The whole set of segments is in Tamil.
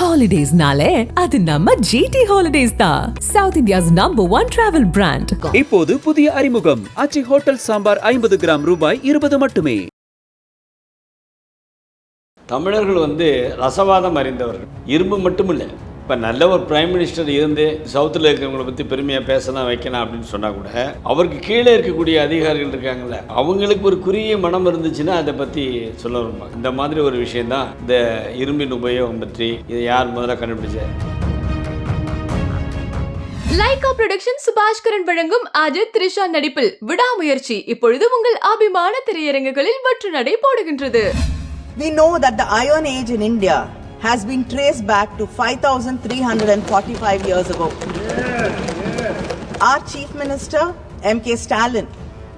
ஹாலிடேஸ்னாலே அது நம்ம ஜிடி ஹாலிடேஸ் தான். South India's number one travel brand இப்போது புதிய அறிமுகம். அச்சி ஹோட்டல் சாம்பார் ஐம்பது கிராம் ரூபாய் இருபது மட்டுமே. தமிழர்கள் வந்து ரசவாதம் அறிந்தவர்கள். இரும்பு மட்டும் இல்லை இப்போ நல்ல ஒரு பிரைம் மினிஸ்டர் இருந்து சவுத்தில் இருக்கிறவங்கள பற்றி பெருமையாக பேசலாம் வைக்கலாம் அப்படின்னு சொன்னால் கூட அவருக்கு கீழே இருக்கக்கூடிய அதிகாரிகள் இருக்காங்கல்ல அவங்களுக்கு ஒரு குறுகிய மனம் இருந்துச்சுன்னா அதை பற்றி சொல்ல வருவாங்க இந்த மாதிரி ஒரு விஷயந்தான் இந்த இரும்பின் உபயோகம் பற்றி இதை யார் முதல்ல கண்டுபிடிச்ச லைகா புரொடக்ஷன் சுபாஷ்கரன் வழங்கும் அஜித் த்ரிஷா நடிப்பில் விடாமுயற்சி இப்பொழுது உங்கள் அபிமான திரையரங்குகளில் வெற்று நடை போடுகின்றது. We know that the Iron Age in India has been traced back to 5345 years ago. Our Chief Minister, M.K. Stalin,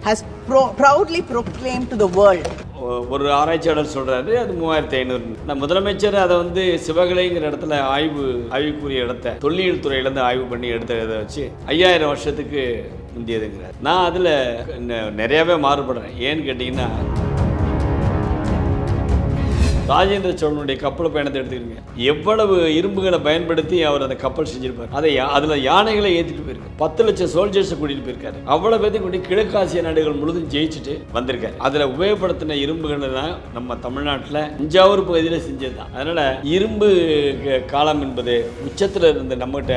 has pro- proudly proclaimed to the world ஒரு ஆராய்ச்சியாளர் சொல்கிறாரு அது மூவாயிரத்தி ஐநூறு நான் முதலமைச்சர் அதை வந்து சிவகலைங்கிற இடத்துல ஆய்வு ஆய்வுக்குரிய இடத்த தொல்லியல் துறையிலேருந்து ஆய்வு பண்ணி எடுத்த இதை வச்சு ஐயாயிரம் வருஷத்துக்கு முந்தியதுங்கிறார் நான் அதில் நிறையாவே மாறுபடுறேன் ஏன்னு கேட்டிங்கன்னா ராஜேந்திர சோழனுடைய கப்பல் பயணத்தை எடுத்துக்கிறீங்க எவ்வளவு இரும்புகளை பயன்படுத்தி அவர் அந்த கப்பல் செஞ்சிருப்பார். அதை அதில் அதுல யானைகளை ஏற்றிட்டு போயிருக்காரு. பத்து லட்சம் சோல்ஜர்ஸை கூட்டிட்டு போயிருக்காரு. அவ்வளவு பேர்த்தையும் கூட்டி கிழக்காசிய நாடுகள் முழுதும் ஜெயிச்சுட்டு வந்திருக்காரு. அதுல உபயோகப்படுத்தின இரும்புகள் தான் நம்ம தமிழ்நாட்டில் தஞ்சாவூர் பகுதியில் செஞ்சது தான் அதனால இரும்பு க- காலம் என்பது உச்சத்தில் இருந்த நம்மகிட்ட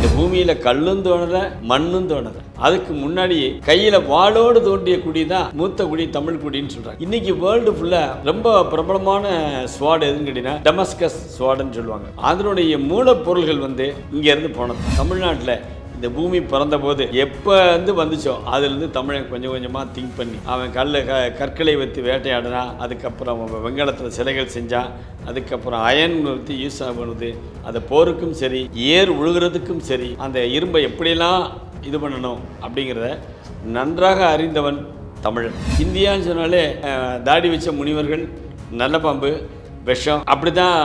இந்த பூமியில கல்லும் தோணல மண்ணும் தோணல. அதுக்கு முன்னாடி கையில வாளோடு தோண்டிய குடி தான் மூத்த குடி தமிழ் குடின்னு சொல்றாங்க. இன்னைக்கு வேர்ல்டு ஃபுல்லா ரொம்ப பிரபலமான ஸ்வாட் எதுன்னு கேட்டீங்கன்னா டெமஸ்கஸ் ஸ்வாடுன்னு சொல்லுவாங்க. அதனுடைய மூலப்பொருள்கள் வந்து இங்க இருந்து போனது. தமிழ்நாட்டில் இந்த பூமி பிறந்தபோது எப்போ வந்து வந்துச்சோ அதுலேருந்து தமிழன் கொஞ்சம் கொஞ்சமாக திங்க் பண்ணி அவன் கல்ல க கற்களை வைத்து வேட்டையாடினா அதுக்கப்புறம் அவன் வெங்கலத்தில் சிலைகள் செஞ்சான் அதுக்கப்புறம் அயன் வைத்து யூஸ் பண்ணுது அது போருக்கும் சரி ஏர் உழுகிறதுக்கும் சரி அந்த இரும்பை எப்படியெல்லாம் இது பண்ணணும் அப்படிங்கிறத நன்றாக அறிந்தவன் தமிழன். இந்தியான்னு சொன்னாலே தாடி வச்ச முனிவர்கள் நல்ல பாம்பு விஷம் அப்படி தான்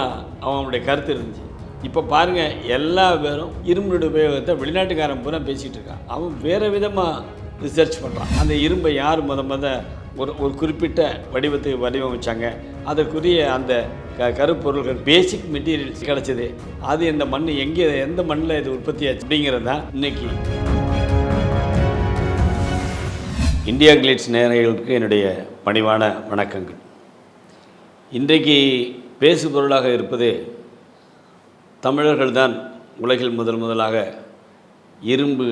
அவனுடைய கருத்து இருந்துச்சு. இப்போ பாருங்கள் எல்லா பேரும் இரும்புடைய உபயோகத்தை வெளிநாட்டுக்காரன் பூரா பேசிகிட்டு இருக்கான். அவன் வேறு விதமாக ரிசர்ச் பண்ணுறான் அந்த இரும்பை யார் முத முத ஒரு ஒரு குறிப்பிட்ட வடிவத்தை வடிவமைச்சாங்க. அதற்குரிய அந்த க கருப்பொருள்கள் பேசிக் மெட்டீரியல்ஸ் கிடச்சிது. அது இந்த மண் எங்கே எந்த மண்ணில் இது உற்பத்தி ஆச்சு அப்படிங்கிறது தான் இன்னைக்கு. இந்தியா கிளிட்ஸ் நேரங்களுக்கு என்னுடைய பணிவான வணக்கங்கள். இன்றைக்கு பேசு பொருளாக தமிழர்கள் தான் உலகில் முதல் முதலாக இரும்பு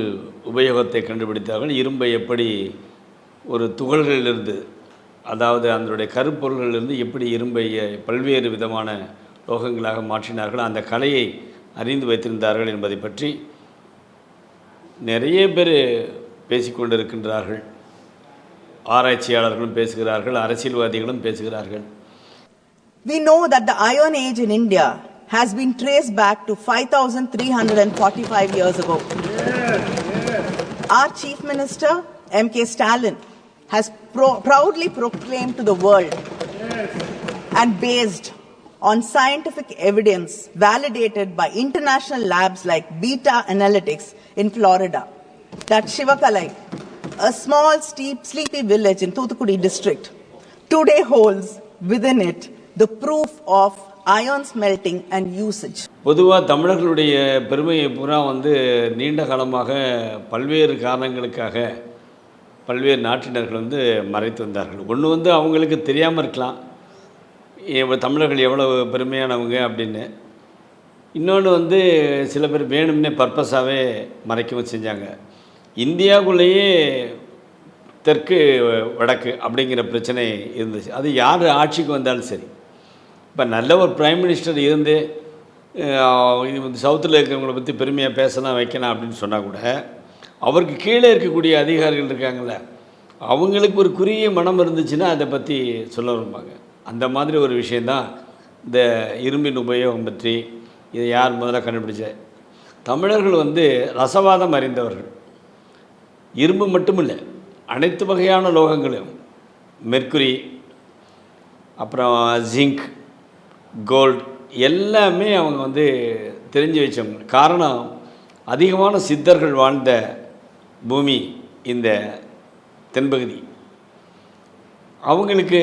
உபயோகத்தை கண்டுபிடித்தார்கள். இரும்பை எப்படி ஒரு துகள்களிலிருந்து அதாவது அதனுடைய கருப்பொருள்களிலிருந்து எப்படி இரும்பை பல்வேறு விதமான லோகங்களாக மாற்றினார்கள் அந்த கலையை அறிந்து வைத்திருந்தார்கள் என்பதை பற்றி நிறைய பேர் பேசிக்கொண்டிருக்கின்றார்கள். ஆராய்ச்சியாளர்களும் பேசுகிறார்கள் அரசியல்வாதிகளும் பேசுகிறார்கள். We know that the Iron Age in India has been traced back to 5345 years ago. Our Chief Minister, M.K. Stalin, has pro- proudly proclaimed to the world and based on scientific evidence validated by international labs like Beta Analytics in Florida that Shivakalai, a small, steep, sleepy village in Thoothukudi district, today holds within it the proof of iron smelting and usage பொதுவாக தமிழர்களுடைய பெருமையை பூரா வந்து நீண்ட காலமாக பல்வேறு காரணங்களுக்காக பல்வேறு நாட்டினர்கள் வந்து மறைத்து வந்தார்கள். ஒன்று வந்து அவங்களுக்கு தெரியாமல் இருக்கலாம். எவ்வ- தமிழர்கள் எவ்வளவு பெருமையானவங்க அப்படின்னு. இன்னொன்று வந்து சில பேர் வேணும்னே பர்பஸாகவே மறைக்கவும் செஞ்சாங்க. இந்தியாவுக்குள்ளேயே தெற்கு வடக்கு அப்படிங்கிற பிரச்சனை இருந்துச்சு. அது யார் ஆட்சிக்கு வந்தாலும் சரி. இப்போ நல்ல ஒரு ப்ரைம் மினிஸ்டர் இருந்து இது வந்து சவுத்தில் இருக்கிறவங்கள பற்றி பெருமையாக பேசலாம் வைக்கலாம் அப்படின்னு சொன்னால் கூட அவருக்கு கீழே இருக்கக்கூடிய அதிகாரிகள் இருக்காங்கள அவங்களுக்கு ஒரு குறுகிய மனம் இருந்துச்சுன்னா அதை பற்றி சொல்ல விரும்பாங்க. அந்த மாதிரி ஒரு விஷயந்தான் இந்த இரும்பின் உபயோகம் பற்றி இதை யார் முதல்ல கண்டுபிடிச்ச? தமிழர்கள் வந்து ரசவாதம் அறிந்தவர்கள். இரும்பு மட்டுமில்லை அனைத்து வகையான லோகங்களும் மெர்க்குரி அப்புறம் ஜிங்க் கோல்ட் எல்லாமே அவங்க வந்து தெரிஞ்சு வச்சவங்க காரணம் அதிகமான சித்தர்கள் வாழ்ந்த பூமி இந்த தென்பகுதி. அவங்களுக்கு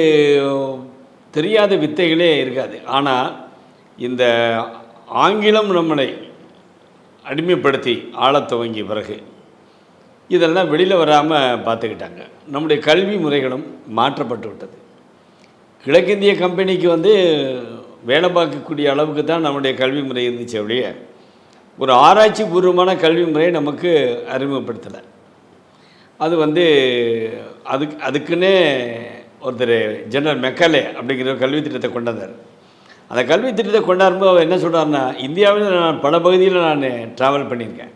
தெரியாத வித்தைகளே இருக்காது. ஆனால் இந்த ஆங்கிலம் நம்மளை அடிமைப்படுத்தி ஆளத் துவங்கிய பிறகு இதெல்லாம் வெளியில் வராமல் பார்த்துக்கிட்டாங்க. நம்முடைய கல்வி முறைகளும் மாற்றப்பட்டு விட்டது. கிழக்கிந்திய கம்பெனிக்கு வந்து வேலை பார்க்கக்கூடிய அளவுக்கு தான் நம்முடைய கல்வி முறை இருந்துச்சு அப்படியே. ஒரு ஆராய்ச்சி பூர்வமான கல்வி முறையை நமக்கு அறிமுகப்படுத்தலை. அது வந்து அதுக்கு அதுக்குன்னே ஒருத்தர் ஜெனரல் மெக்காலே அப்படிங்கிற ஒரு கல்வி திட்டத்தை கொண்டாந்தார் அந்த கல்வி திட்டத்தை கொண்டாடும்போது அவர் என்ன சொல்கிறாருன்னா இந்தியாவில் நான் பல பகுதியில் நான் ட்ராவல் பண்ணியிருக்கேன்.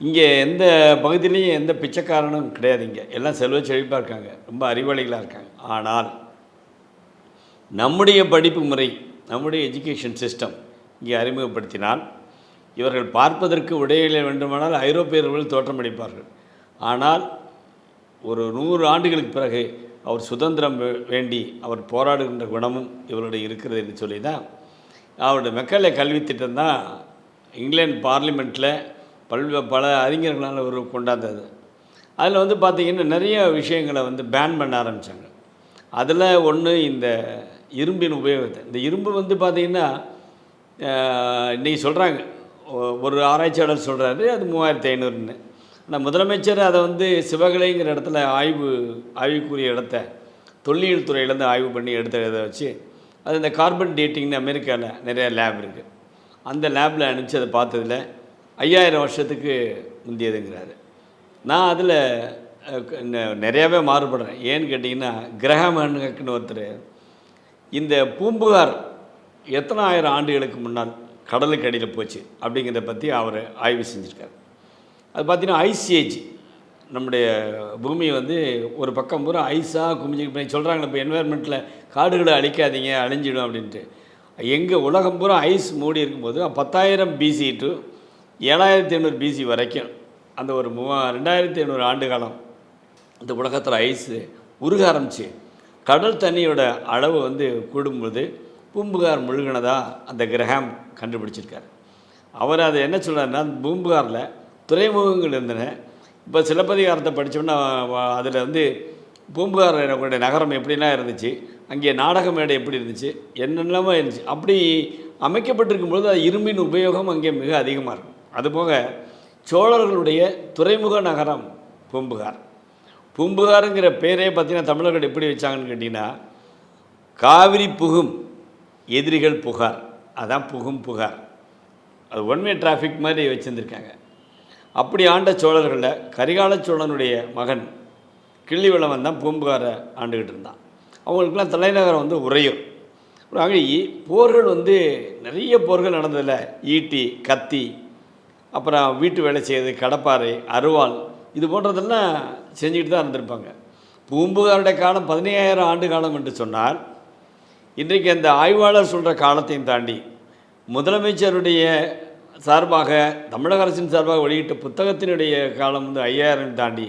இங்கே எந்த பகுதியிலையும் எந்த பிச்சைக்காரனும் கிடையாது இங்கே. எல்லாம் செல்வ செழிப்பாக இருக்காங்க. ரொம்ப அறிவாளிகளாக இருக்காங்க. ஆனால் நம்முடைய படிப்பு முறை நம்முடைய எஜுகேஷன் சிஸ்டம் இங்கே அறிமுகப்படுத்தினால் இவர்கள் பார்ப்பதற்கு உடையில வேண்டுமானால் ஐரோப்பியர்கள் தோற்றமளிப்பார்கள் ஆனால் ஒரு நூறு ஆண்டுகளுக்கு பிறகு அவர் சுதந்திரம் வே- வேண்டி அவர் போராடுகின்ற குணமும் இவருடைய இருக்கிறது என்று சொல்லி தான் அவருடைய மெக்கலை கல்வி திட்டம் தான் இங்கிலாந்து பார்லிமெண்ட்டில் பல்வே பல அறிஞர்களால் ஒரு கொண்டாந்தது. அதில் வந்து பார்த்திங்கன்னா நிறைய விஷயங்களை வந்து பேன் பண்ண ஆரம்பித்தாங்க அதில் ஒன்று இந்த இரும்பின் உபயோகத்தை. இந்த இரும்பு வந்து பார்த்திங்கன்னா இன்றைக்கி சொல்கிறாங்க ஒரு ஆராய்ச்சியாளர் சொல்கிறாரு அது மூவாயிரத்தி ஐநூறுன்னு. ஆனால் முதலமைச்சர் அதை வந்து சிவகலைங்கிற இடத்துல ஆய்வு ஆய்வுக்குரிய இடத்த தொல்லியல் துறையிலேருந்து ஆய்வு பண்ணி எடுத்த இதை வச்சு அது இந்த கார்பன் டேட்டிங்னு அமெரிக்காவில் நிறையா லேப் இருக்குது அந்த லேபில் அனுப்பிச்சு அதை பார்த்ததுல ஐயாயிரம் வருஷத்துக்கு முந்தியதுங்கிறாரு. நான் அதில் நிறையாவே மாறுபடுறேன். ஏன்னு கேட்டிங்கன்னா கிரகமனுக்குன்னு ஒருத்தர் இந்த பூம்புகார் எத்தனை ஆயிரம் ஆண்டுகளுக்கு முன்னால் கடலுக்கு அடியில் போச்சு அப்படிங்கிறத பற்றி அவர் ஆய்வு செஞ்சுருக்காரு. அது பார்த்தீங்கன்னா ஐஸ் ஏஜ் நம்முடைய பூமி வந்து ஒரு பக்கம் பூரா ஐஸாக குமிஞ்சு பண்ணி சொல்கிறாங்களே இப்போ என்வாயர்மெண்ட்டில் காடுகளை அழிக்காதீங்க அழிஞ்சிடும் அப்படின்ட்டு. எங்கே உலகம் பூரா ஐஸ் மூடி இருக்கும்போது பத்தாயிரம் பிசி டு ஏழாயிரத்தி ஐநூறு பிசி வரைக்கும் அந்த ஒரு மூவா ரெண்டாயிரத்தி ஐநூறு ஆண்டு காலம் இந்த உலகத்தில் ஐஸு உருக ஆரம்பிச்சு கடல் தண்ணியோட அளவு வந்து கூடும்போது பூம்புகார் முழுகினதாக அந்த கிரகம் கண்டுபிடிச்சிருக்கார். அவர் அதை என்ன சொல்கிறாருன்னா பூம்புகாரில் துறைமுகங்கள் இருந்தன. இப்போ சிலப்பதிகாரத்தை படித்தோம்னா அதில் வந்து பூம்புகார் எனக்குடைய நகரம் எப்படிலாம் இருந்துச்சு அங்கே நாடக மேடை எப்படி இருந்துச்சு என்னென்னமோ இருந்துச்சு. அப்படி அமைக்கப்பட்டிருக்கும் பொழுது அது இரும்பின் உபயோகம் அங்கே மிக அதிகமாக இருக்கும். அதுபோக சோழர்களுடைய துறைமுக நகரம் பூம்புகார். பூம்புகாருங்கிற பேரே பார்த்தீங்கன்னா தமிழர்கள் எப்படி வச்சாங்கன்னு கேட்டிங்கன்னா காவிரி புகும் எதிரிகள் புகார். அதான் புகும் புகார். அது ஒன்வே டிராஃபிக் மாதிரி வச்சுருந்துருக்காங்க. அப்படி ஆண்ட சோழர்களில் கரிகால சோழனுடைய மகன் கிள்ளிவளவன் தான் பூம்புகாரை ஆண்டுக்கிட்டு இருந்தான். அவங்களுக்கெல்லாம் தலைநகரம் வந்து உறையூர். அங்கே போர்கள் வந்து நிறைய போர்கள் நடந்ததில்ல ஈட்டி கத்தி அப்புறம் வீட்டு வேலை செய்யறது கடப்பாறை அருவாள் இது போன்றதெல்லாம் செஞ்சுக்கிட்டு தான் இருந்திருப்பாங்க. பூம்புகாருடைய காலம் பதினையாயிரம் ஆண்டு காலம் என்று சொன்னால் இன்றைக்கு அந்த ஆய்வாளர் சொல்கிற காலத்தையும் தாண்டி முதலமைச்சருடைய சார்பாக தமிழக அரசின் சார்பாக வெளியிட்ட புத்தகத்தினுடைய காலம் வந்து ஐயாயிரம் தாண்டி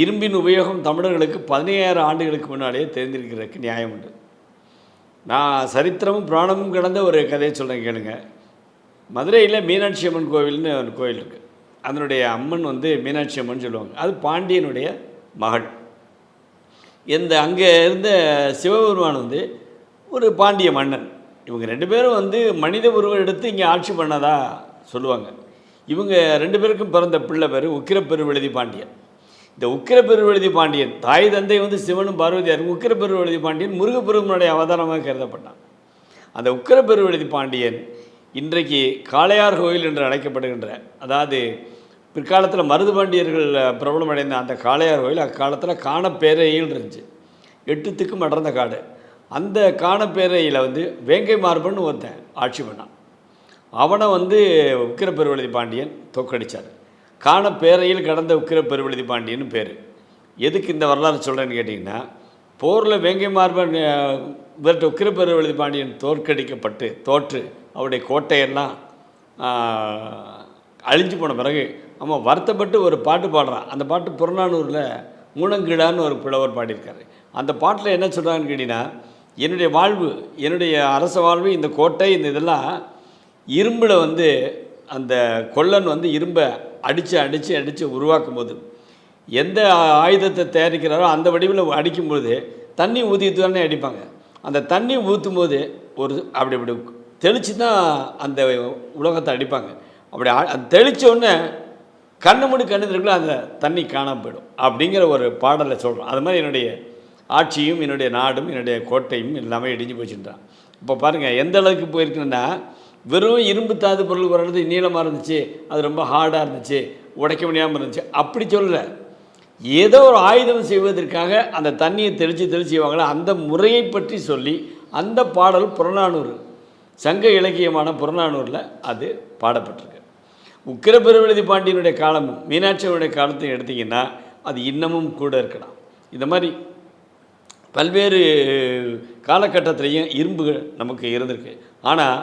இரும்பின் உபயோகம் தமிழர்களுக்கு பதினையாயிரம் ஆண்டுகளுக்கு முன்னாலேயே தெரிந்திருக்கிறதுக்கு நியாயம் உண்டு. நான் சரித்திரமும் புராணமும் கடந்த ஒரு கதையை சொல்கிறேன் கேளுங்க. மதுரையில் மீனாட்சி அம்மன் கோவில்னு ஒரு கோயில் இருக்குது அதனுடைய அம்மன் வந்து மீனாட்சி அம்மன் சொல்லுவாங்க. அது பாண்டியனுடைய மகள். இந்த அங்கே இருந்த சிவபெருமான் வந்து ஒரு பாண்டிய மன்னன். இவங்க ரெண்டு பேரும் வந்து மனித உருவம் எடுத்து இங்கே ஆட்சி பண்ணதா சொல்லுவாங்க. இவங்க ரெண்டு பேருக்கும் பிறந்த பிள்ளை பேர் உக்கிரப்பெருவெழுதி பாண்டியன். இந்த உக்கிரப்பெருவெழுதி பாண்டியன் தாய் தந்தை வந்து சிவனும் பார்வதியாரும் உக்கிரப்பெருவெழுதி பாண்டியன் முருகப்பெருமனுடைய அவதாரமாக கருதப்பட்டான். அந்த உக்கிரப்பெருவெழுதி பாண்டியன் இன்றைக்கு காளையார் கோயில் என்று அழைக்கப்படுகின்ற அதாவது பிற்காலத்தில் மருது பாண்டியர்கள் பிரபலமடைந்த அந்த காளையார் கோயில் அக்காலத்தில் காணப்பேரையில் இருந்துச்சு. எட்டுத்துக்கும் அடர்ந்த காடு. அந்த காணப்பேரையில் வந்து வேங்கை மார்பன் ஒருத்தன் ஆட்சி பண்ணான். அவனை வந்து உக்கிரப்பெருவெழுதி பாண்டியன் தோக்கடித்தார் காணப்பேரையில் கடந்த உக்கிரப்பெருவெழுதி பாண்டியன் பேர். எதுக்கு இந்த வரலாறு சொல்கிறேன்னு கேட்டிங்கன்னா போரில் வேங்கை மார்பன் அஹ், இவர்கிட்ட உக்கிரப்பெருவெழுதி பாண்டியன் தோற்கடிக்கப்பட்டு தோற்று அவருடைய கோட்டையெல்லாம் அழிஞ்சு போன பிறகு அவன் வருத்தப்பட்டு ஒரு பாட்டு பாடுறான். அந்த பாட்டு புறநானூரில் மூணங்கிடான்னு ஒரு புலவர் பாடியிருக்காரு. அந்த பாட்டில் என்ன சொல்கிறாங்கன்னு கேட்டிங்கன்னா என்னுடைய வாழ்வு என்னுடைய அரச வாழ்வு இந்த கோட்டை இந்த இதெல்லாம் இரும்பில் வந்து அந்த கொல்லன் வந்து இரும்பை அடித்து அடித்து அடித்து உருவாக்கும் போது எந்த ஆயுதத்தை தயாரிக்கிறாரோ அந்த வடிவில் அடிக்கும்பொழுது தண்ணி ஊற்றிட்டு தானே அடிப்பாங்க. அந்த தண்ணி ஊற்றும் போது ஒரு அப்படி அப்படி தெளித்து தான் அந்த உலகத்தை அடிப்பாங்க. அப்படி அ- அது உடனே கண்ணு மூடி கண்ணு இருக்குல்ல அந்த தண்ணி காணாம போயிடும் அப்படிங்கிற ஒரு பாடலை சொல்கிறோம் அது மாதிரி என்னுடைய ஆட்சியும் என்னுடைய நாடும் என்னுடைய கோட்டையும் எல்லாமே இடிஞ்சு போச்சுன்றான். இப்போ பாருங்கள் எந்த அளவுக்கு போயிருக்குன்னா வெறும் இரும்பு தாது பொருள் ஒரு நீளமாக இருந்துச்சு அது ரொம்ப ஹார்டாக இருந்துச்சு உடைக்க முடியாமல் இருந்துச்சு அப்படி சொல்லலை. ஏதோ ஒரு ஆயுதம் செய்வதற்காக அந்த தண்ணியை தெளித்து தெளித்து செய்வாங்களா அந்த முறையை பற்றி சொல்லி அந்த பாடல் புறநானூறு. சங்க இலக்கியமான புறநானூரில் அது பாடப்பட்டிருக்கு. உக்கிரபெருவெழுதி பாண்டியனுடைய காலமும் மீனாட்சியனுடைய காலத்தையும் எடுத்திங்கன்னா அது இன்னமும் கூட இருக்கலாம். இந்த மாதிரி பல்வேறு காலகட்டத்திலையும் இரும்புகள் நமக்கு இருந்திருக்கு. ஆனால்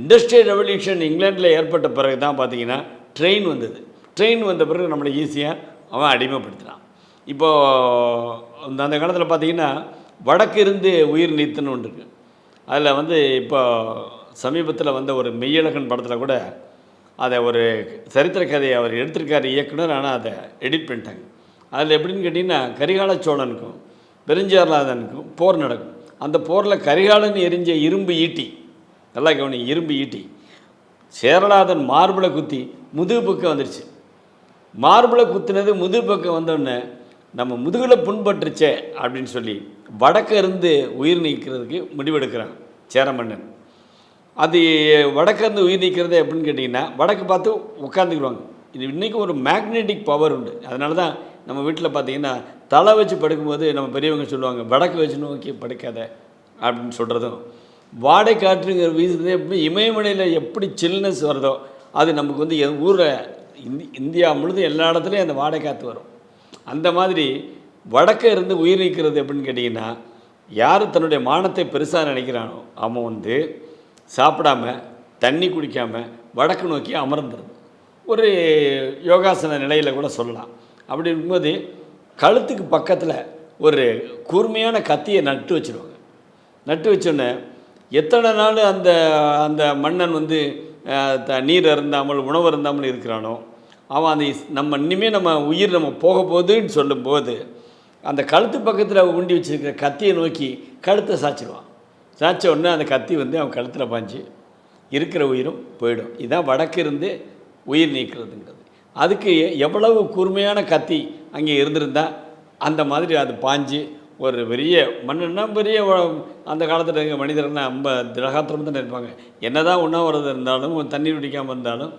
இண்டஸ்ட்ரியல் ரெவல்யூஷன் இங்கிலாண்டில் ஏற்பட்ட பிறகு தான் பார்த்தீங்கன்னா ட்ரெயின் வந்தது. ட்ரெயின் வந்த பிறகு நம்மளை ஈஸியாக அவன் அடிமைப்படுத்தினான். இப்போது அந்த அந்த காலத்தில் பார்த்தீங்கன்னா வடக்கு இருந்து உயிர் நீத்துன்னு ஒன்று இருக்குது அதில் வந்து இப்போ சமீபத்தில் வந்த ஒரு மெய்யழகன் படத்தில் கூட அதை ஒரு சரித்திர கதையை அவர் எடுத்திருக்காரு இயக்குனர் ஆனால் அதை எடிட் பண்ணிட்டாங்க. அதில் எப்படின்னு கேட்டிங்கன்னா கரிகால சோழனுக்கும் பெருஞ்சார்லாதனுக்கும் போர் நடக்கும். அந்த போரில் கரிகாலன் எரிஞ்ச இரும்பு ஈட்டி நல்லா கவனி இரும்பு ஈட்டி. சேரலாதன் மார்பிளை குத்தி முதுகு பக்கம் வந்துடுச்சு மார்பிளை குத்துனது முதுகு பக்கம் வந்தோடனே நம்ம முதுகில் புண்பட்டுருச்சே அப்படின்னு சொல்லி வடக்க இருந்து உயிர் நீக்கிறதுக்கு முடிவெடுக்கிறான் சேரமன்னன். அது வடக்க இருந்து உயிர் நீக்கிறது எப்படின்னு கேட்டிங்கன்னா வடக்கு பார்த்து உட்காந்துக்குருவாங்க இது இன்றைக்கும் ஒரு மேக்னெட்டிக் பவர் உண்டு. அதனால தான் நம்ம வீட்டில் பார்த்தீங்கன்னா தலை வச்சு படுக்கும்போது நம்ம பெரியவங்க சொல்லுவாங்க வடக்கு வச்சு நோக்கி படுக்காத அப்படின்னு சொல்கிறதும் வாடை காற்றுங்கிற வீசுறது எப்படி இமயமலையில் எப்படி சில்னஸ் வருதோ அது நமக்கு வந்து என் ஊரில் இந்தி இந்தியா முழுதும் எல்லா இடத்துலையும் அந்த வாடை காற்று வரும். அந்த மாதிரி வடக்க இருந்து உயிர் நீக்கிறது எப்படின்னு கேட்டிங்கன்னா யார் தன்னுடைய மானத்தை பெருசாக நினைக்கிறானோ அவன் வந்து சாப்பிடாம தண்ணி குடிக்காமல் வடக்கு நோக்கி அமர்ந்துருது ஒரு யோகாசன நிலையில் கூட சொல்லலாம். அப்படி இருக்கும்போது கழுத்துக்கு பக்கத்தில் ஒரு கூர்மையான கத்தியை நட்டு வச்சுருவாங்க. நட்டு வச்சோன்னே எத்தனை நாள் அந்த அந்த மன்னன் வந்து த நீர் அருந்தாமல் உணவு அருந்தாமல் இருக்கிறானோ அவன் அந்த நம்ம இனிமேல் நம்ம உயிர் நம்ம போக போகுதுன்னு சொல்லும்போது அந்த கழுத்து பக்கத்தில் உண்டி வச்சுருக்கிற கத்தியை நோக்கி கழுத்தை சாய்ச்சிடுவான் சாய்ச்ச உடனே அந்த கத்தி வந்து அவன் கழுத்தில் பாஞ்சு இருக்கிற உயிரும் போயிடும். இதான் வடக்கு இருந்து உயிர் நீக்கிறதுங்கிறது. அதுக்கு எ- எவ்வளவு கூர்மையான கத்தி அங்கே இருந்திருந்தால் அந்த மாதிரி அது பாஞ்சு ஒரு பெரிய மண்ணுன்னா பெரிய அந்த காலத்தில் இருக்க மனிதர்கள்லாம் ரொம்ப திரகாத்திரம் தான் இருப்பாங்க. என்ன தான் உண்ணாவிரதம் இருந்தாலும் தண்ணீர் குடிக்காமல் இருந்தாலும்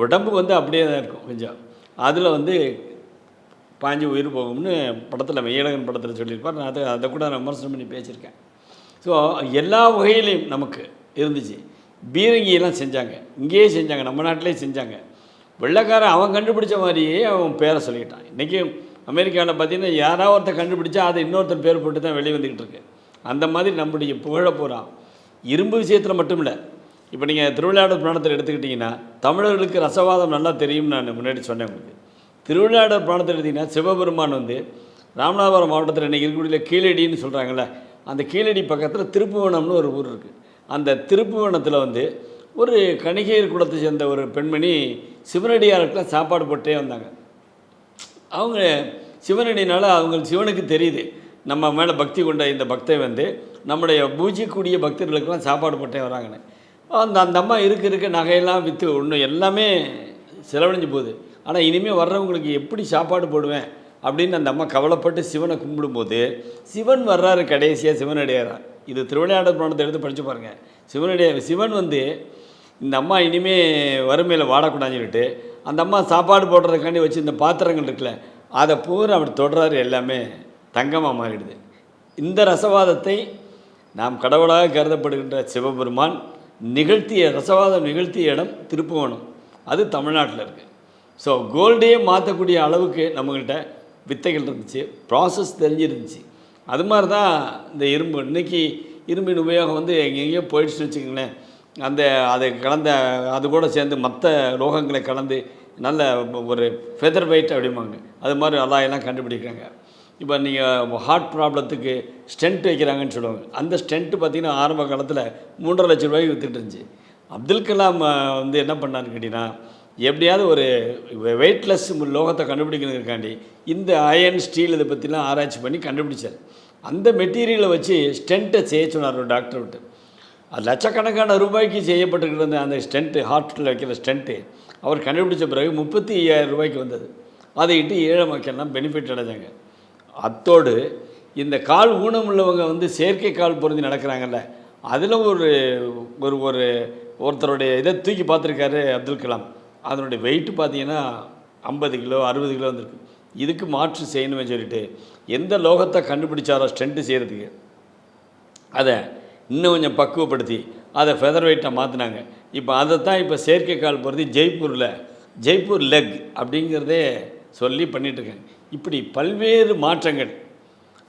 உடம்பு வந்து அப்படியே தான் இருக்கும் கொஞ்சம். அதில் வந்து பாஞ்சு உயிர் போகும்னு படத்தில் மெய்யழகன் படத்தில் சொல்லியிருப்பார். நான் அதை அதை கூட நான் விமர்சனம் பண்ணி பேசியிருக்கேன். ஸோ எல்லா வகையிலையும் நமக்கு இருந்துச்சு. பீரங்கியெல்லாம் செஞ்சாங்க. இங்கேயே செஞ்சாங்க நம்ம நாட்டிலே செஞ்சாங்க. வெள்ளைக்காரன் அவன் கண்டுபிடிச்ச மாதிரியே அவன் பேரை சொல்லிக்கிட்டான் இன்றைக்கி அமெரிக்காவில் பார்த்தீங்கன்னா யாராவது ஒருத்தர் கண்டுபிடிச்சா அதை இன்னொருத்தர் பேர் போட்டு தான் வெளியே வந்துக்கிட்டு இருக்கு. அந்த மாதிரி நம்முடைய புகழ போகிறான் இரும்பு விஷயத்தில் மட்டும் இல்லை இப்போ நீங்கள் திருவிளையாடல் புராணத்தில் எடுத்துக்கிட்டிங்கன்னா தமிழர்களுக்கு ரசவாதம் நல்லா தெரியும்னு நான் முன்னாடி சொன்னேன் உங்களுக்கு. திருவிளையாடல் புராணத்தில் எடுத்திங்கன்னா சிவபெருமான் வந்து ராமநாதபுரம் மாவட்டத்தில் இன்றைக்கி இருக்கக்கூடிய கீழடின்னு சொல்கிறாங்கல்ல அந்த கீழடி பக்கத்தில் திருப்புவனம்னு ஒரு ஊர் இருக்குது அந்த திருப்புவனத்தில் வந்து ஒரு கணிகையர் குலத்தை சேர்ந்த ஒரு பெண்மணி சிவனடியாருக்குலாம் சாப்பாடு போட்டே வந்தாங்க. அவங்க சிவனடினால அவங்க சிவனுக்கு தெரியுது நம்ம மேலே பக்தி கொண்ட இந்த பக்தை வந்து நம்முடைய பூஜைக்கூடிய பக்தர்களுக்கெல்லாம் சாப்பாடு போட்டே வராங்கன்னு. அந்த அந்த அம்மா இருக்க இருக்க நகையெல்லாம் விற்று ஒன்று எல்லாமே செலவழிஞ்சு போகுது. ஆனால் இனிமேல் வர்றவங்களுக்கு எப்படி சாப்பாடு போடுவேன் அப்படின்னு அந்த அம்மா கவலைப்பட்டு சிவனை கும்பிடும்போது சிவன் வர்றாரு கடைசியாக சிவனடியாரா. இது திருவிளையாடல் புராணத்தை எடுத்து படித்து பாருங்கள் சிவனடியார் சிவன் வந்து இந்த அம்மா இனிமே வறுமையில் வாடக்கூடாதுன்னு சொல்லிட்டு அந்த அம்மா சாப்பாடு போடுறதுக்காண்டி வச்சு இந்த பாத்திரங்கள் இருக்குல்ல அதை பூரா அப்படி தொடுறாரு எல்லாமே. தங்கமாக மாறிடுது. இந்த ரசவாதத்தை நாம் கடவுளாக கருதப்படுகின்ற சிவபெருமான் நிகழ்த்திய ரசவாதம் நிகழ்த்திய இடம் திருப்புவனம். அது தமிழ்நாட்டில் இருக்குது ஸோ கோல்டையே மாற்றக்கூடிய அளவுக்கு நம்மக்கிட்ட வித்தைகள் இருந்துச்சு ப்ராசஸ் தெரிஞ்சிருந்துச்சு. அது மாதிரி தான் இந்த இரும்பு. இன்னைக்கு இரும்பின் உபயோகம் வந்து எங்கெங்கேயோ போயிடுச்சு வச்சுக்கங்களேன். அந்த அதை கலந்த அது கூட சேர்ந்து மற்ற லோகங்களை கலந்து நல்ல ஒரு ஃபெதர் வெயிட் அப்படிம்பாங்க. அது மாதிரி எல்லாம் கண்டுபிடிக்கிறாங்க. இப்போ நீங்கள் ஹார்ட் ப்ராப்ளத்துக்கு ஸ்டென்ட் வைக்கிறாங்கன்னு சொல்லுவாங்க. அந்த ஸ்டென்ட்டு பார்த்திங்கன்னா ஆரம்ப காலத்தில் மூன்றரை லட்ச ரூபாய்க்கு வித்துட்டு இருந்துச்சு. அப்துல் கலாம் வந்து என்ன பண்ணான்னு கேட்டிங்கன்னா எப்படியாவது ஒரு வெயிட்லெஸ் லோகத்தை கண்டுபிடிக்கிறதுக்காண்டி இந்த அயன் ஸ்டீல் இதை பற்றிலாம் ஆராய்ச்சி பண்ணி கண்டுபிடிச்சார். அந்த மெட்டீரியலை வச்சு ஸ்டென்ட்டை செய்ய சொன்னார் ஒரு டாக்டர் விட்டு அது லட்சக்கணக்கான ரூபாய்க்கு செய்யப்பட்டிருக்கிற அந்த ஸ்டென்ட்டு ஹார்ட்டில் வைக்கிற ஸ்டென்ட்டு அவர் கண்டுபிடிச்ச பிறகு முப்பத்தி ஐயாயிரம் ரூபாய்க்கு வந்தது. அதை இட்டு ஏழை மக்கள்லாம் பெனிஃபிட் அடைஞ்சாங்க. அத்தோடு இந்த கால் ஊனம் உள்ளவங்க வந்து செயற்கை கால் பொருந்தி நடக்கிறாங்கல்ல அதில் ஒரு ஒரு ஒரு ஒருத்தருடைய இதை தூக்கி பார்த்துருக்காரு அப்துல் கலாம். அதனுடைய வெயிட்டு பார்த்தீங்கன்னா ஐம்பது கிலோ அறுபது கிலோ வந்திருக்கு. இதுக்கு மாற்று செய்யணுமே சொல்லிட்டு எந்த லோகத்தை கண்டுபிடிச்சாரோ ஸ்ட்ரெண்ட்டு செய்கிறதுக்கு அதை இன்னும் கொஞ்சம் பக்குவப்படுத்தி அதை ஃபெதர் வெயிட்டாக மாற்றினாங்க இப்போ அதை தான் இப்போ செயற்கை கால் பொருத்தி ஜெய்ப்பூரில் ஜெய்ப்பூர் லெக் அப்படிங்கிறதே சொல்லி பண்ணிகிட்ருக்காங்க இப்படி பல்வேறு மாற்றங்கள்.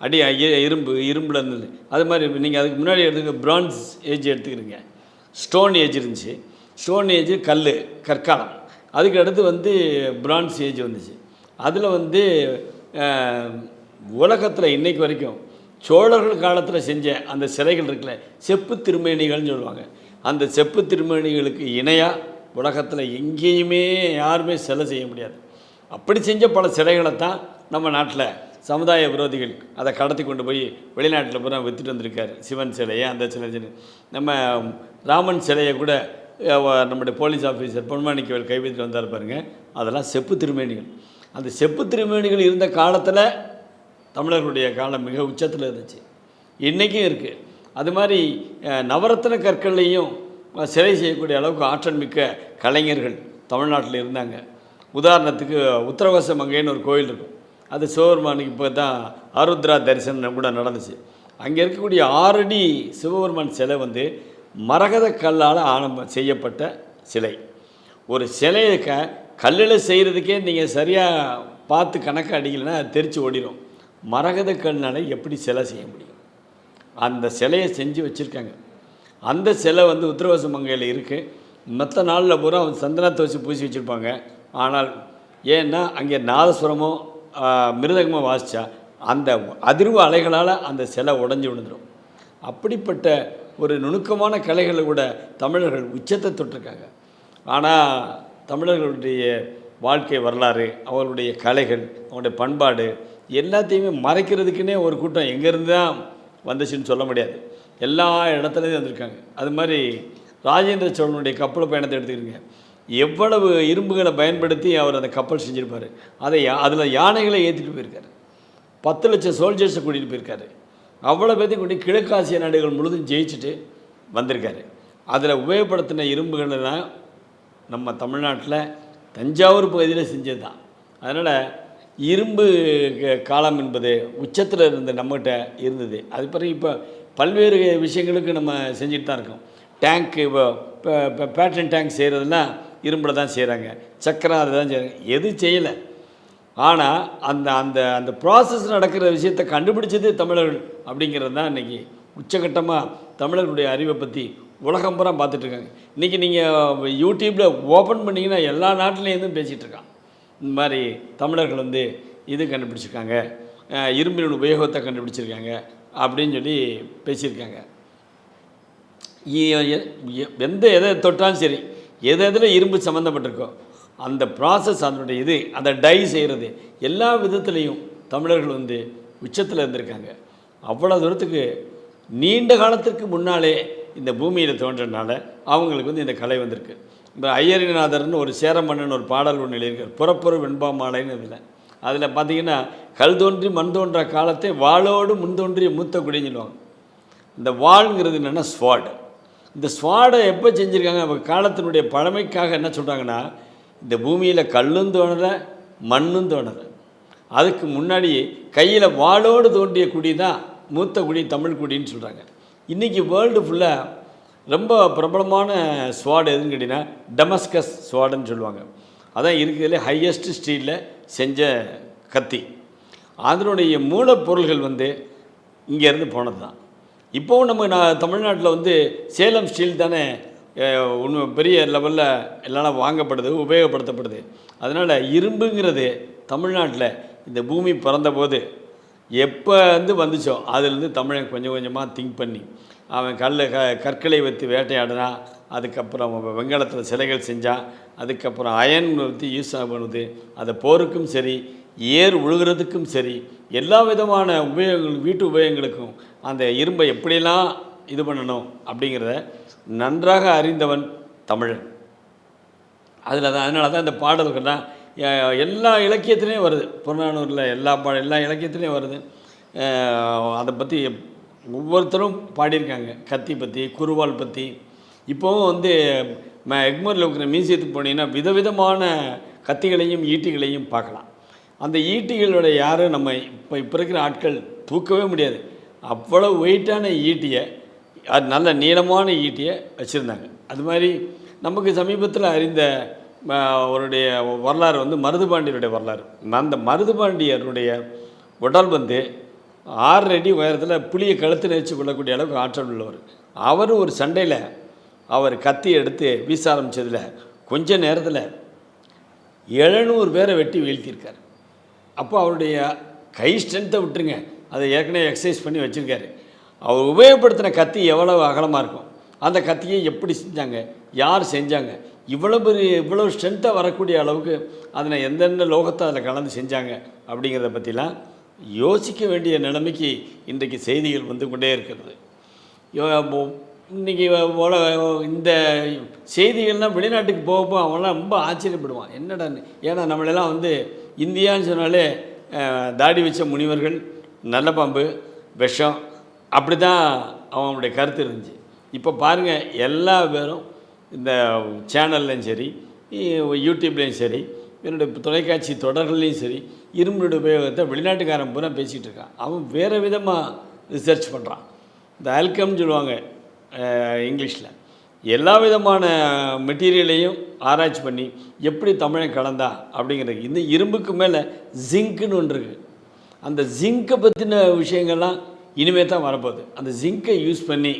அடி இரும்பு இரும்பில் இருந்தது. அது மாதிரி நீங்கள் அதுக்கு முன்னாடி எடுத்துக்க பிரான்ஸ் ஏஜ் எடுத்துக்கிறீங்க. ஸ்டோன் ஏஜ் இருந்துச்சு. ஸ்டோன் ஏஜ் கல் கற்காலம். அதுக்கு அடுத்து வந்து பிரான்ஸ் ஏஜ் வந்துச்சு. அதில் வந்து உலகத்தில் இன்னைக்கு வரைக்கும் சோழர்கள் காலத்தில் செஞ்ச அந்த சிலைகள் இருக்குல்ல செப்பு திருமேனிகள்னு சொல்லுவாங்க. அந்த செப்பு திருமேனிகளுக்கு இணையாக உலகத்தில் எங்கேயுமே யாருமே சிலை செய்ய முடியாது. அப்படி செஞ்ச பல சிலைகளை தான் நம்ம நாட்டில் சமுதாய விரோதிகள் அதை கடத்தி கொண்டு போய் வெளிநாட்டில் பூரா விற்றுட்டு வந்திருக்காரு. சிவன் சிலையை அந்த சிலை நம்ம ராமன் சிலையை கூட நம்முடைய போலீஸ் ஆஃபீஸர் பொன்மாணிக்கவேல் கைவிட்டு வந்தார் பாருங்கள் அதெல்லாம் செப்பு திருமேனிகள். அந்த செப்பு திருமேனிகள் இருந்த காலத்தில் தமிழர்களுடைய காலம் மிக உச்சத்தில் இருந்துச்சு. இன்றைக்கும் இருக்குது அது மாதிரி நவரத்ன கற்கள்லையும் சிலை செய்யக்கூடிய அளவுக்கு ஆற்றல் மிக்க கலைஞர்கள் தமிழ்நாட்டில் இருந்தாங்க. உதாரணத்துக்கு உத்தரவாச மங்கைன்னு ஒரு கோயில் இருக்கும். அது சிவபெருமானுக்கு இப்போ தான் ஆருத்ரா தரிசனம் கூட நடந்துச்சு. அங்கே இருக்கக்கூடிய ஆறடி சிவபெருமான் சிலை வந்து மரகத கல்லால் ஆன செய்யப்பட்ட சிலை. ஒரு சிலையை க கல்லில் செய்கிறதுக்கே நீங்கள் சரியாக பார்த்து கணக்கு அடிக்கலைன்னா அது தெரித்து ஓடிடும் மரகத கல்னால் எப்படி சிலை செய்ய முடியும்? அந்த சிலையை செஞ்சு வச்சுருக்காங்க. அந்த சிலை வந்து உத்தரவாச மங்கையில் இருக்குது மற்ற நாளில் பூரா சந்தனத்தை வச்சு பூசி வச்சுருப்பாங்க. ஆனால் ஏன்னா அங்கே நாதஸ்வரமோ மிருதகமாக வாசித்தா அந்த அதிர்வு அலைகளால் அந்த சிலை உடஞ்சி விழுந்துடும் அப்படிப்பட்ட ஒரு நுணுக்கமான கலைகளை கூட தமிழர்கள் உச்சத்தை தொட்டிருக்காங்க. ஆனால் தமிழர்களுடைய வாழ்க்கை வரலாறு அவர்களுடைய கலைகள் அவங்களுடைய பண்பாடு எல்லாத்தையுமே மறைக்கிறதுக்குன்னே ஒரு கூட்டம் எங்கேருந்து தான் வந்துச்சுன்னு சொல்ல முடியாது. எல்லா இடத்துலையும் வந்திருக்காங்க. அது மாதிரி ராஜேந்திர சோழனுடைய கப்பல் பயணத்தை எடுத்துக்கிறீங்க எவ்வளவு இரும்புகளை பயன்படுத்தி அவர் அந்த கப்பல் செஞ்சுருப்பார். அதை அதில் யானைகளை ஏற்றிட்டு போயிருக்காரு. பத்து லட்சம் சோல்ஜர்ஸை கூட்டிகிட்டு போயிருக்காரு. அவ்வளோ பேர்த்தையும் கொண்டு கிழக்காசிய நாடுகள் முழுதும் ஜெயிச்சுட்டு வந்திருக்காரு. அதில் உபயோகப்படுத்தின இரும்புகள்லாம் நம்ம தமிழ்நாட்டில் தஞ்சாவூர் பகுதியில் செஞ்சது தான் அதனால் இரும்பு க- காலம் என்பது உச்சத்தில் இருந்த நம்மகிட்ட இருந்தது. அது பிறகு இப்போ பல்வேறு விஷயங்களுக்கு நம்ம செஞ்சுட்டு தான் இருக்கோம். டேங்க்கு இப்போ பேட்டன் டேங்க் செய்கிறதுனா இரும்பில் தான் செய்கிறாங்க. சக்கரம் அதை தான் செய்கிறாங்க. எது செய்யலை. ஆனால் அந்த அந்த அந்த ப்ராசஸ் நடக்கிற விஷயத்தை கண்டுபிடிச்சது தமிழர்கள் அப்படிங்கிறது தான் இன்றைக்கி உச்சகட்டமாக தமிழர்களுடைய அறிவை பற்றி உலகம் பூரா பார்த்துட்ருக்காங்க இன்றைக்கி நீங்கள் யூடியூப்பில் ஓப்பன் பண்ணிங்கன்னா எல்லா நாட்டிலேருந்தும் பேசிகிட்ருக்கான் இந்த மாதிரி தமிழர்கள் வந்து இது கண்டுபிடிச்சிருக்காங்க. அஹ் இரும்பின் உபயோகத்தை கண்டுபிடிச்சிருக்காங்க அப்படின்னு சொல்லி பேசியிருக்காங்க. எந்த எதை தொட்டாலும் சரி எது எதில் இரும்பு சம்மந்தப்பட்டிருக்கோ அந்த ப்ராசஸ் அதனுடைய இது அதை டை செய்கிறது எல்லா விதத்துலேயும் தமிழர்கள் வந்து உச்சத்தில் இருந்திருக்காங்க. அவ்வளோ தூரத்துக்கு நீண்ட காலத்திற்கு முன்னாலே இந்த பூமியில் தோன்றனால அவங்களுக்கு வந்து இந்த கலை வந்திருக்கு. இந்த ஐயரிநாதர்னு ஒரு சேர மன்னன் ஒரு பாடல் ஒன்று எழுதியிருக்கார் புறப்புற வெண்பா மாலைன்னு இதில் அதில் பார்த்தீங்கன்னா கல் தோன்றி மண் தோன்ற காலத்தை வாளோடு முன் தோன்றிய மூத்த குடின்னு சொல்லுவாங்க. இந்த வாள்ங்கிறது என்னென்னா ஸ்வாட். இந்த ஸ்வாடை எப்போ செஞ்சுருக்காங்க? அப்போ காலத்தினுடைய பழமைக்காக என்ன சொல்கிறாங்கன்னா இந்த பூமியில் கல்லும் தோணலை மண்ணும் தோணலை. அதுக்கு முன்னாடி கையில் வாளோடு தோன்றிய குடி தான் மூத்த குடி தமிழ் குடின்னு சொல்கிறாங்க இன்றைக்கி வேர்ல்டு ஃபுல்லாக ரொம்ப பிரபலமான ஸ்வாடு எதுன்னு கேட்டிங்கன்னா டமஸ்கஸ் ஸ்வாடுன்னு சொல்லுவாங்க. அதான் இருக்கிறதுல ஹையஸ்ட் ஸ்டீலில் செஞ்ச கத்தி. அதனுடைய மூலப்பொருள்கள் வந்து இங்கேருந்து போனது தான் இப்போவும் நம்ம நான் தமிழ்நாட்டில் வந்து சேலம் ஸ்டீல் தானே ஒன்று பெரிய லெவலில் எல்லாம் வாங்கப்படுது உபயோகப்படுத்தப்படுது. அதனால் இரும்புங்கிறது தமிழ்நாட்டில் இந்த பூமி பிறந்தபோது எப்போ வந்து வந்துச்சோ அதுலேருந்து தமிழன் கொஞ்சம் கொஞ்சமாக திங்க் பண்ணி அவன் கல் க கற்களை வைத்து வேட்டையாடினான் அதுக்கப்புறம் அவன் வெங்காலத்தில் சிலைகள் செஞ்சான் அதுக்கப்புறம் அயன் வந்து யூஸ் பண்ணுது அதை போருக்கும் சரி ஏர் உழுகிறதுக்கும் சரி எல்லா விதமான உபயோகங்கள் வீட்டு உபயோகங்களுக்கும் அந்த இரும்பை எப்படியெல்லாம் இது பண்ணணும் அப்படிங்கிறத நன்றாக அறிந்தவன் தமிழன். அதில் தான் அதனால தான் இந்த பாடல்கள்லாம் எல்லா இலக்கியத்துலேயும் வருது. புறநானூரில் எல்லா பா எல்லா இலக்கியத்துலேயும் வருது. அதை பற்றி ஒவ்வொருத்தரும் பாடியிருக்காங்க. கத்தி பற்றி குருவால் பற்றி இப்போவும் வந்து ம எக்மோரில் இருக்கிற மியூசியத்துக்கு போனீங்கன்னா விதவிதமான கத்திகளையும் ஈட்டிகளையும் பார்க்கலாம். அந்த ஈட்டிகளோட யாரும் நம்ம இப்போ இப்போ இருக்கிற ஆட்கள் தூக்கவே முடியாது. அவ்வளோ வெயிட்டான ஈட்டியை அது நல்ல நீளமான ஈட்டியை வச்சுருந்தாங்க. அது மாதிரி நமக்கு சமீபத்தில் அறிந்த அவருடைய வரலாறு வந்து மருதுபாண்டியருடைய வரலாறு. அந்த மருதுபாண்டியருடைய உடல் வந்து ஆறு அடி உயரத்தில் புளியை கழுத்து நெரிச்சு கொள்ளக்கூடிய அளவுக்கு ஆற்றல் உள்ளவர். அவர் ஒரு சண்டையில் அவர் கத்தி எடுத்து வீச ஆரம்பித்ததில் கொஞ்ச நேரத்தில் எழுநூறு பேரை வெட்டி வீழ்த்தியிருக்கார். அப்போ அவருடைய கை ஸ்ட்ரென்த்தை விட்டுருங்க. அதை ஏற்கனவே எக்ஸசைஸ் பண்ணி வச்சுருக்காரு. அவர் உபயோகப்படுத்தின கத்தி எவ்வளவு அகலமாக இருக்கும்? அந்த கத்தியை எப்படி செஞ்சாங்க? யார் செஞ்சாங்க? இவ்வளோ பெரிய இவ்வளோ ஸ்ட்ரென்த்தாக வரக்கூடிய அளவுக்கு அதில் எந்தெந்த லோகத்தை அதில் கலந்து செஞ்சாங்க அப்படிங்கிறத பற்றிலாம் யோசிக்க வேண்டிய நிலைமைக்கு இன்றைக்கு செய்திகள் வந்து கொண்டே இருக்கிறது. யோ- இன்னைக்கு போல இந்த செய்திகள்லாம் வெளிநாட்டுக்கு போக போக அவன்லாம் ரொம்ப ஆச்சரியப்படுவான். என்னடா ஏன்னா நம்மளெல்லாம் வந்து இந்தியான்னு சொன்னாலே தாடி வச்ச முனிவர்கள் நல்ல பாம்பு விஷம் அப்படி தான் அவனுடைய கருத்து இருந்துச்சு. இப்போ பாருங்கள் எல்லா பேரும் இந்த சேனல்லையும் சரி யூடியூப்லேயும் சரி என்னுடைய தொலைக்காட்சி தொடர்கள்லையும் சரி இரும்பினுடைய உபயோகத்தை வெளிநாட்டுக்காரன் பூரா பேசிகிட்டு இருக்கான். அவன் வேறு விதமாக ரிசர்ச் பண்ணுறான் இந்த ஆல்கம்னு சொல்லுவாங்க இங்கிலீஷில். எல்லா விதமான மெட்டீரியலையும் ஆராய்ச்சி பண்ணி எப்படி தமிழை கலந்தா அப்படிங்கிறது இந்த இரும்புக்கு மேலே ஜிங்க்குன்னு ஒன்று இருக்குது அந்த ஜிங்கை பற்றின விஷயங்கள்லாம் இனிமே தான் வரப்போகுது. அந்த ஜிங்கை யூஸ் பண்ணி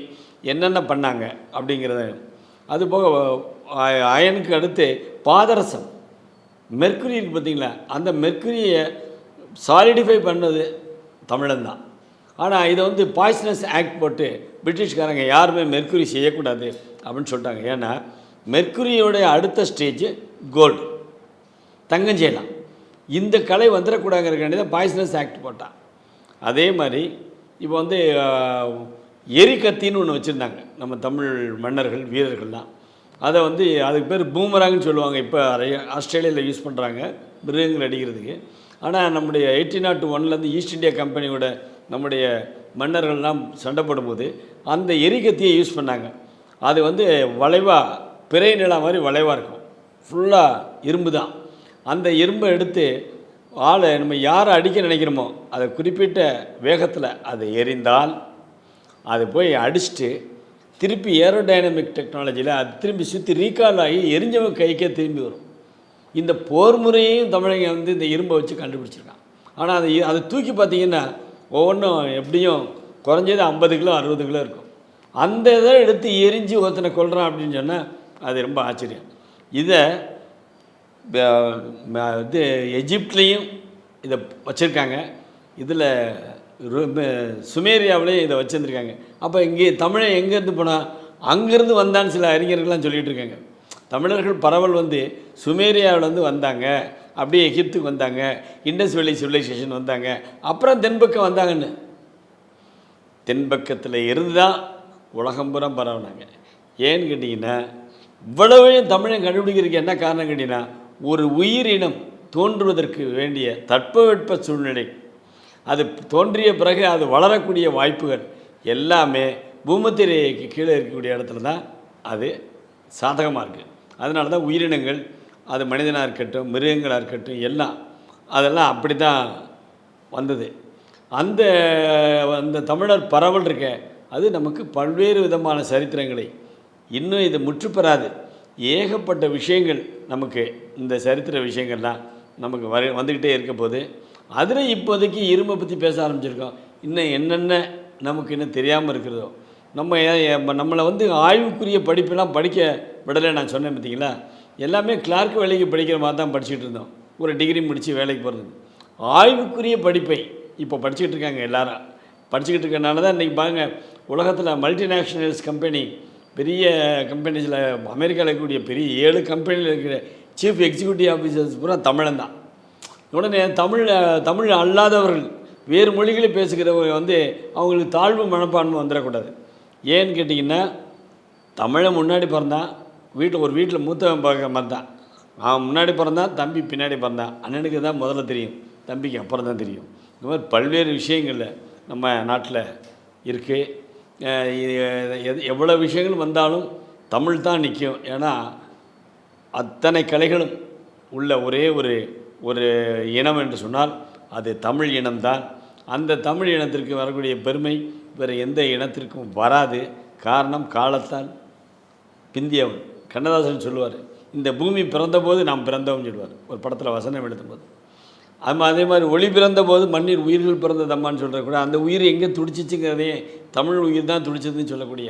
என்னென்ன பண்ணாங்க அப்படிங்கிறத. அதுபோக அயனுக்கு அடுத்து பாதரசம். மெர்க்குரி பார்த்தீங்களா? அந்த மெர்க்குரியை சாலிடிஃபை பண்ணது தமிழன் தான். ஆனால் இதை வந்து பாய்சனஸ் ஆக்ட் போட்டு பிரிட்டிஷ்காரங்க யாருமே மெர்க்குரி செய்யக்கூடாது அப்படின்னு சொல்லிட்டாங்க. ஏன்னா மெர்க்குரியோடைய அடுத்த ஸ்டேஜ் கோல்டு தங்கம் செய்யலாம் இந்த கலை வந்துடக்கூடாங்கிறக்காண்டி தான் பாய்சனஸ் ஆக்ட் போட்டான். அதே மாதிரி இப்போ வந்து எரிக்கத்தின்னு ஒன்று வச்சுருந்தாங்க. நம்ம தமிழ் மன்னர்கள் வீரர்கள்லாம். அதை வந்து அதுக்கு பேர் பூமராங்கன்னு சொல்லுவாங்க. இப்போ ஆஸ்திரேலியாவில் யூஸ் பண்ணுறாங்க மிருகங்கள் அடிக்கிறதுக்கு. ஆனால் நம்முடைய எயிட்டீன் நாட் ஒன்லேருந்து ஈஸ்ட் இந்தியா கம்பெனியோட நம்முடைய மன்னர்கள்லாம் சண்டை போடும்போது அந்த எரிக்கத்தியை யூஸ் பண்ணாங்க. அது வந்து வளைவாக பிறை நிலா மாதிரி வளைவாக இருக்கும். ஃபுல்லாக இரும்பு தான் அந்த இரும்பை எடுத்து ஆளை நம்ம யாரை அடிக்க நினைக்கிறோமோ அதை குறிப்பிட்ட வேகத்தில் அதை எரிந்தால் அது போய் அடிச்சுட்டு திருப்பி ஏரோடைனமிக் டெக்னாலஜியில் அது திரும்பி சுற்றி ரீகால் ஆகி எரிஞ்சவன் கைக்கே திரும்பி வரும். இந்த போர் முறையையும் தமிழங்க வந்து இந்த இரும்பை வச்சு கண்டுபிடிச்சிருக்கான் ஆனால் அதை அதை தூக்கி பார்த்தீங்கன்னா ஒவ்வொன்றும் எப்படியும் குறைஞ்சது ஐம்பது கிலோ அறுபது கிலோ இருக்கும். அந்த இதை எடுத்து எரிஞ்சு ஒருத்தனை கொள்கிறான் அப்படின்னு சொன்னால் அது ரொம்ப ஆச்சரியம். இதை இது எஜிப்ட்லேயும் இதை வச்சுருக்காங்க. இதில் சுமேரியாவிலையும் இதை வச்சுருந்துருக்காங்க. அப்போ இங்கே தமிழன் எங்கேருந்து போனால் அங்கேருந்து வந்தான்னு சில அறிஞர்கள்லாம் சொல்லிகிட்டு இருக்காங்க. தமிழர்கள் பரவல் வந்து சுமேரியாவிலேருந்து வந்தாங்க அப்படியே எகிப்துக்கு வந்தாங்க இண்டஸ் வேலி சிவிலைசேஷன் வந்தாங்க அப்புறம் தென்பக்கம் வந்தாங்கன்னு. தென்பக்கத்தில் இருந்து தான் உலகம் பூரா பரவினாங்க. ஏன்னு கேட்டிங்கன்னா இவ்வளவையும் தமிழன் கண்டுபிடிக்கிறதுக்கு என்ன காரணம் கேட்டிங்கன்னா ஒரு உயிரினம் தோன்றுவதற்கு வேண்டிய தட்பவெட்ப சூழ்நிலை. அது தோன்றிய பிறகு அது வளரக்கூடிய வாய்ப்புகள் எல்லாமே பூமத்திரைக்கு கீழே இருக்கக்கூடிய இடத்துல தான் அது சாதகமாக இருக்குது அதனால தான் உயிரினங்கள் அது மனிதனாக இருக்கட்டும் மிருகங்களாக இருக்கட்டும் எல்லாம் அதெல்லாம் அப்படி தான் வந்தது. அந்த அந்த தமிழர் பரவல் இருக்க அது நமக்கு பல்வேறு விதமான சரித்திரங்களை. இன்னும் இது முற்றுப்பெறாது. ஏகப்பட்ட விஷயங்கள் நமக்கு இந்த சரித்திர விஷயங்கள்லாம் நமக்கு வர வந்துக்கிட்டே இருக்க போது அதில் இப்போதைக்கு இரும்பை பற்றி பேச ஆரம்பிச்சிருக்கோம். இன்னும் என்னென்ன நமக்கு இன்னும் தெரியாமல் இருக்கிறதோ நம்ம நம்மளை வந்து ஆய்வுக்குரிய படிப்பெல்லாம் படிக்க விடலை நான் சொன்னேன் பார்த்தீங்களா? எல்லாமே கிளார்க் வேலைக்கு படிக்கிற மாதிரி தான் படிச்சுட்டு இருந்தோம். ஒரு டிகிரி முடித்து வேலைக்கு போகிறது ஆய்வுக்குரிய படிப்பை இப்போ படிச்சுக்கிட்டு இருக்காங்க எல்லாரும். படிச்சுக்கிட்டு இருக்கனால தான் இன்றைக்கி பாருங்க உலகத்தில் மல்டிநேஷ்னல்ஸ் கம்பெனி பெரிய கம்பெனிஸில் அமெரிக்காவில் இருக்கக்கூடிய பெரிய ஏழு கம்பெனியில் இருக்கிற சீஃப் எக்ஸிக்யூட்டிவ் ஆஃபீஸர்ஸ் பூரா தமிழன் தான் உடனே தமிழ் தமிழ் அல்லாதவர்கள் வேறு மொழிகளை பேசுகிறவங்க வந்து அவங்களுக்கு தாழ்வு மனப்பான்மை வந்துடக்கூடாது. ஏன்னு கேட்டிங்கன்னா தமிழை முன்னாடி பிறந்தான் வீட்டில் ஒரு வீட்டில் மூத்தவன் பார்க்க பிறந்தான் அவன் முன்னாடி பிறந்தான் தம்பி பின்னாடி பிறந்தான் அண்ணனுக்கு தான் முதல்ல தெரியும். தம்பிக்கு அப்புறம் தான் தெரியும். இந்த மாதிரி பல்வேறு விஷயங்களில் நம்ம நாட்டில் இருக்குது எவ்வளோ விஷயங்கள் வந்தாலும் தமிழ் தான் நிற்கும். ஏன்னா அத்தனை கலைகளும் உள்ள ஒரே ஒரு ஒரு இனம் என்று சொன்னால் அது தமிழ் இனம்தான். அந்த தமிழ் இனத்திற்கு வரக்கூடிய பெருமை வேறு எந்த இனத்திற்கும் வராது. காரணம் காலத்தால். பிந்தியவன் கண்ணதாசன் சொல்லுவார் இந்த பூமி பிறந்தபோது நாம் பிறந்தவன் சொல்லுவார் ஒரு படத்தில் வசனம் எழுதும்போது. அது அதே மாதிரி ஒளி பிறந்த போது மண்ணில் உயிர்கள் பிறந்ததம்மான்னு சொல்கிற கூட அந்த உயிர் எங்கே துடிச்சிச்சுங்கிறதே தமிழ் உயிர் தான் துடிச்சதுன்னு சொல்லக்கூடிய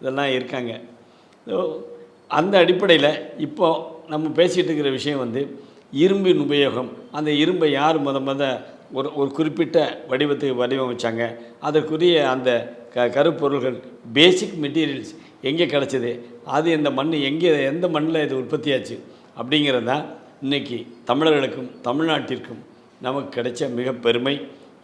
இதெல்லாம் இருக்காங்க. அந்த அடிப்படையில் இப்போ நம்ம பேசிகிட்டு இருக்கிற விஷயம் வந்து இரும்பின் உபயோகம். அந்த இரும்பை யார் முத முத ஒரு ஒரு குறிப்பிட்ட வடிவத்துக்கு வடிவமைச்சாங்க. அதற்குரிய அந்த க கருப்பொருள்கள் பேசிக் மெட்டீரியல்ஸ் எங்கே கிடச்சிது? அது இந்த மண் எங்கே எந்த மண்ணில் இது உற்பத்தியாச்சு? அப்படிங்கிறது தான் இன்றைக்கி தமிழர்களுக்கும் தமிழ்நாட்டிற்கும் நமக்கு கிடைச்ச மிக பெருமை.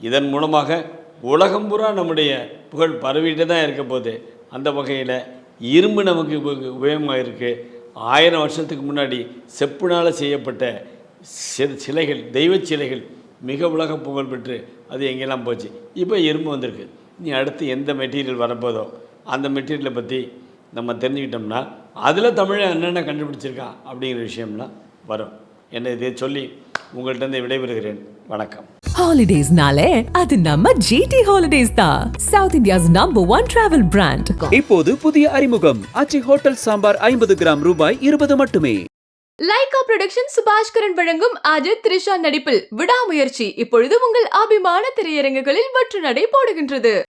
இதன் மூலமாக உலகம் பூரா நம்முடைய புகழ் பரவிட்டு தான் இருக்க போகுது. அந்த வகையில் இரும்பு நமக்கு உப- உபயோகமாக இருக்குது ஆயிரம் வருஷத்துக்கு முன்னாடி செப்புனால் செய்யப்பட்ட சி- சிலைகள் தெய்வச் சிலைகள் மிக உலக புகழ் பெற்று அது எங்கெல்லாம் போச்சு? இப்போ இரும்பு வந்திருக்கு. நீ அடுத்து எந்த மெட்டீரியல் வரப்போதோ அந்த மெட்டீரியலை பற்றி நம்ம தெரிஞ்சுக்கிட்டோம்னா அதில் தமிழை என்னென்ன கண்டுபிடிச்சிருக்கா அப்படிங்கிற விஷயம்லாம் வரும். என்ன இதை சொல்லி உங்கள்கிட்ட விடைபெறுகிறேன். வணக்கம். ஹாலிடேஸ்னாலே அது நம்ம ஜிடி ஹாலிடேஸ் தான். South India's number one travel brand இப்போது புதிய அறிமுகம். ஆச்சி ஹோட்டல் சாம்பார் ஐம்பது கிராம் ரூபாய் இருபது மட்டுமே. லைகா புரொடக்ஷன் சுபாஷ்கரன் வழங்கும் அஜித் த்ரிஷா நடிப்பில் விடாமுயற்சி. இப்பொழுது உங்கள் அபிமான திரையரங்குகளில் வெற்று நடை போடுகின்றது.